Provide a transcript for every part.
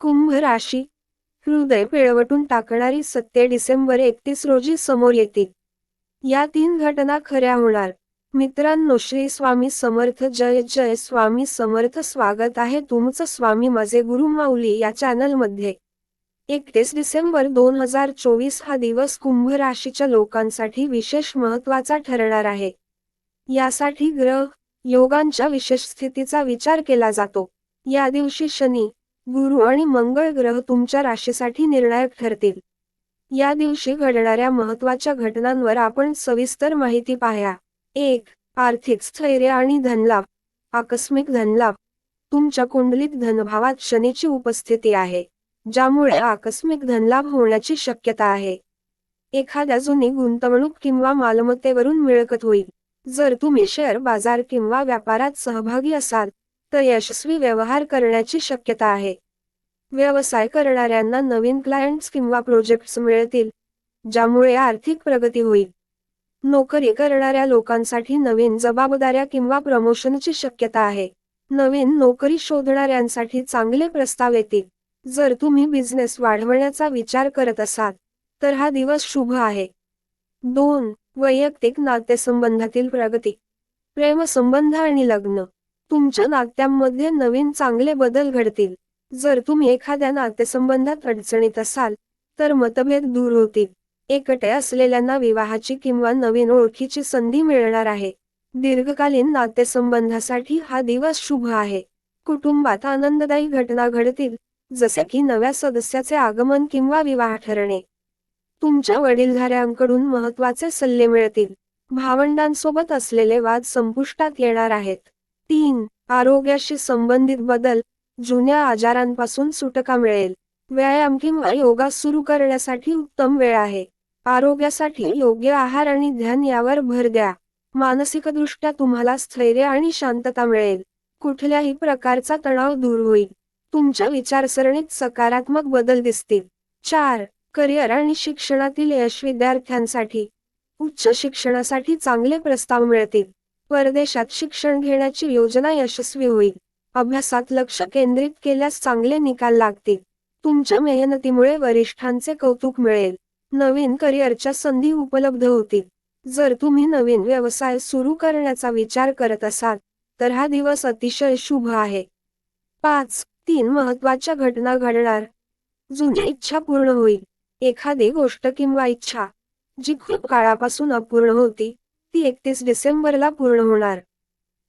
कुंभ राशी. हृदय पिळवटून टाकणारी सत्य डिसेंबर एकतीस रोजी समोर येतील या तीन घटना खऱ्या होणार. मित्रांनो श्री स्वामी समर्थ जय जय स्वामी समर्थ स्वागत आहे तुमचं स्वामी माझे गुरु माऊली या चॅनलमध्ये एकतीस डिसेंबर दोन हजार चोवीस हा दिवस कुंभ राशीच्या लोकांसाठी विशेष महत्त्वाचा ठरणार आहे. यासाठी ग्रह योगांच्या विशेष स्थितीचा विचार केला जातो. या दिवशी शनी गुरु आणि मंगळ ग्रह तुमच्या राशीसाठी निर्णायक ठरतील. या दिवशी घडणाऱ्या महत्त्वाच्या घटनांवर आपण सविस्तर माहिती पाहया. एक आर्थिक स्थैर्य आणि धनलाभ. आकस्मिक धनलाभ. तुमच्या कुंडलीत धनभावात शनीची उपस्थिती आहे ज्यामुळे आकस्मिक धनलाभ होण्याची शक्यता आहे. एखाद्या जुनी गुंतवणूक किंवा मालमत्तेवरून मिळकत होईल. जर तुम्ही शेअर बाजार किंवा व्यापारात सहभागी असाल तर यशस्वी व्यवहार करण्याची शक्यता आहे. व्यवसाय करणाऱ्यांना नवीन क्लायंट्स किंवा प्रोजेक्ट्स मिळतील ज्यामुळे आर्थिक प्रगती होईल. नोकरी करणाऱ्या लोकांसाठी नवीन जबाबदाऱ्या किंवा प्रमोशनची शक्यता आहे. नवीन नोकरी शोधणाऱ्यांसाठी चांगले प्रस्ताव येतील. जर तुम्ही बिझनेस वाढवण्याचा विचार करत असाल तर हा दिवस शुभ आहे. दोन वैयक्तिक नातेसंबंधातील प्रगती. प्रेमसंबंध आणि लग्न. तुमच्या नात्यांमध्ये नवीन चांगले बदल घडतील. जर तुम्ही एखाद्या नातेसंबंधात अडचणीत असाल तर मतभेद दूर होतील. एकटे असलेल्यांना विवाहाची किंवा नवीन ओळखीची संधी मिळणार आहे. दीर्घकालीन नातेसंबंधासाठी हा दिवस शुभ आहे. कुटुंबात आनंददायी घटना घडतील जसे की नव्या सदस्याचे आगमन किंवा विवाह ठरणे. तुमच्या वडीलधाऱ्यांकडून महत्त्वाचे सल्ले मिळतील. भावंडांसोबत असलेले वाद संपुष्टात येणार आहेत. तीन आरोग्याशी संबंधित बदल जुन्या आजारांपासून सुटका मिळेल. व्यायाम किंवा योगा सुरू करण्यासाठी उत्तम वेळ आहे. आरोग्यासाठी योग्य आहार आणि ध्यान यावर भर द्या. मानसिकदृष्ट्या तुम्हाला स्थैर्य आणि शांतता मिळेल. कुठल्याही प्रकारचा तणाव दूर होईल. तुमच्या विचारसरणीत सकारात्मक बदल दिसतील. चार करिअर आणि शिक्षणातील यश विद्यार्थ्यांसाठी. उच्च शिक्षणासाठी चांगले प्रस्ताव मिळतील. परदेशात शिक्षण घेण्याची योजना यशस्वी होईल. अभ्यासात लक्ष केंद्रित केल्यास चांगले निकाल लागतील. तुमच्या मेहनतीमुळे वरिष्ठांचे कौतुक मिळेल. नवीन करिअरच्या संधी उपलब्ध होतील. जर तुम्ही नवीन व्यवसाय सुरू करण्याचा विचार करत असाल तर हा दिवस अतिशय शुभ आहे. पाच. तीन. महत्त्वाच्या घटना घडणार. जुनी इच्छा पूर्ण होईल. एखादी गोष्ट किंवा इच्छा जी खूप काळापासून अपूर्ण होती ती एकतीस डिसेंबरला पूर्ण होणार.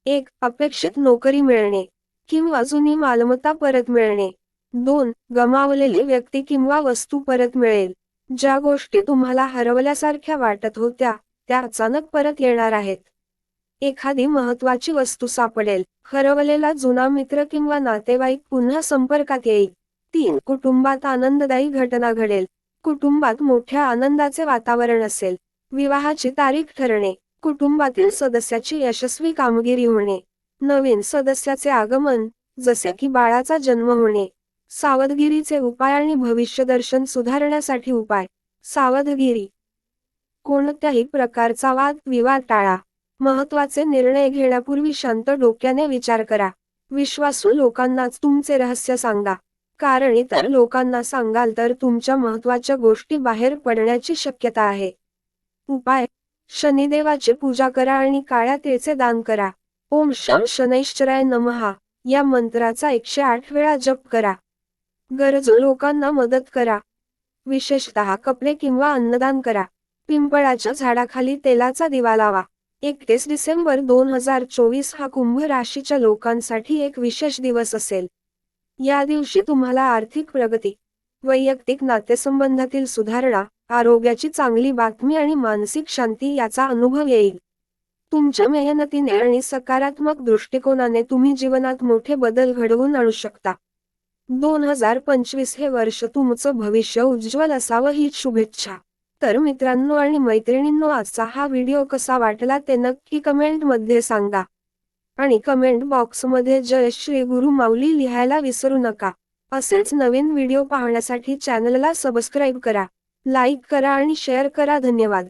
एक अपेक्षित नोकरी मिळणे. किंवा जुनी मालमत्ता परत मिळणे. दोन गमावलेली व्यक्ती किंवा वस्तू परत मिळेल. ज्या गोष्टी तुम्हाला हरवल्यासारख्या वाटत होत्या त्या अचानक परत येणार आहेत. एखादी महत्वाची वस्तू सापडेल हरवलेला जुना मित्र किंवा नातेवाईक पुन्हा संपर्कात येईल. तीन कुटुंबात आनंददायी घटना घडेल. कुटुंबात मोठ्या आनंदाचे वातावरण असेल. विवाहाची तारीख ठरणे. कुटुंबातील सदस्याची यशस्वी कामगिरी होणे. नवीन सदस्याचे आगमन जसे की बाळाचा जन्म होणे. सावधगिरीचे उपाय आणि भविष्यदर्शन सुधारण्यासाठी उपाय. सावधगिरी. कोणत्याही प्रकारचा वाद विवाद टाळा. महत्त्वाचे निर्णय घेण्यापूर्वी शांत डोक्याने विचार करा. विश्वासू लोकांनाच तुमचे रहस्य सांगा. कारण इतर लोकांना सांगाल तर तुमच्या महत्त्वाच्या गोष्टी बाहेर पडण्याची शक्यता आहे. उपाय. शनिदेवाची पूजा करा आणि काळ्या तेचे दान करा. ओम शम शनैश्चराय नमहा या मंत्राचा एकशे आठ वेळा जप करा. गरजू लोकांना मदत करा. विशेषतः कपडे किंवा अन्नदान करा. पिंपळाच्या झाडाखाली तेलाचा दिवा लावा. एकतीस डिसेंबर दोन हजार चोवीस हा कुंभ राशीच्या लोकांसाठी एक विशेष दिवस असेल. या दिवशी तुम्हाला आर्थिक प्रगती वैयक्तिक नातेसंबंधातील सुधारणा आरोग्याची चांगली बातमी आणि मानसिक शांती याचा अनुभव येईल. तुमच्या मेहनतीने आणि सकारात्मक दृष्टिकोनाने तुम्ही जीवनात मोठे बदल घडवून आणू शकता. दोन हजार पंचवीस हे वर्ष तुमचं भविष्य उज्ज्वल असावं ही शुभेच्छा. तर मित्रांनो आणि मैत्रिणींनो आजचा हा व्हिडिओ कसा वाटला ते नक्की कमेंटमध्ये सांगा. आणि कमेंट बॉक्समध्ये जय श्री गुरु माऊली लिहायला विसरू नका. असेच नवीन व्हिडिओ पाहण्यासाठी चॅनलला सबस्क्राईब करा लाईक करा आणि शेअर करा. धन्यवाद.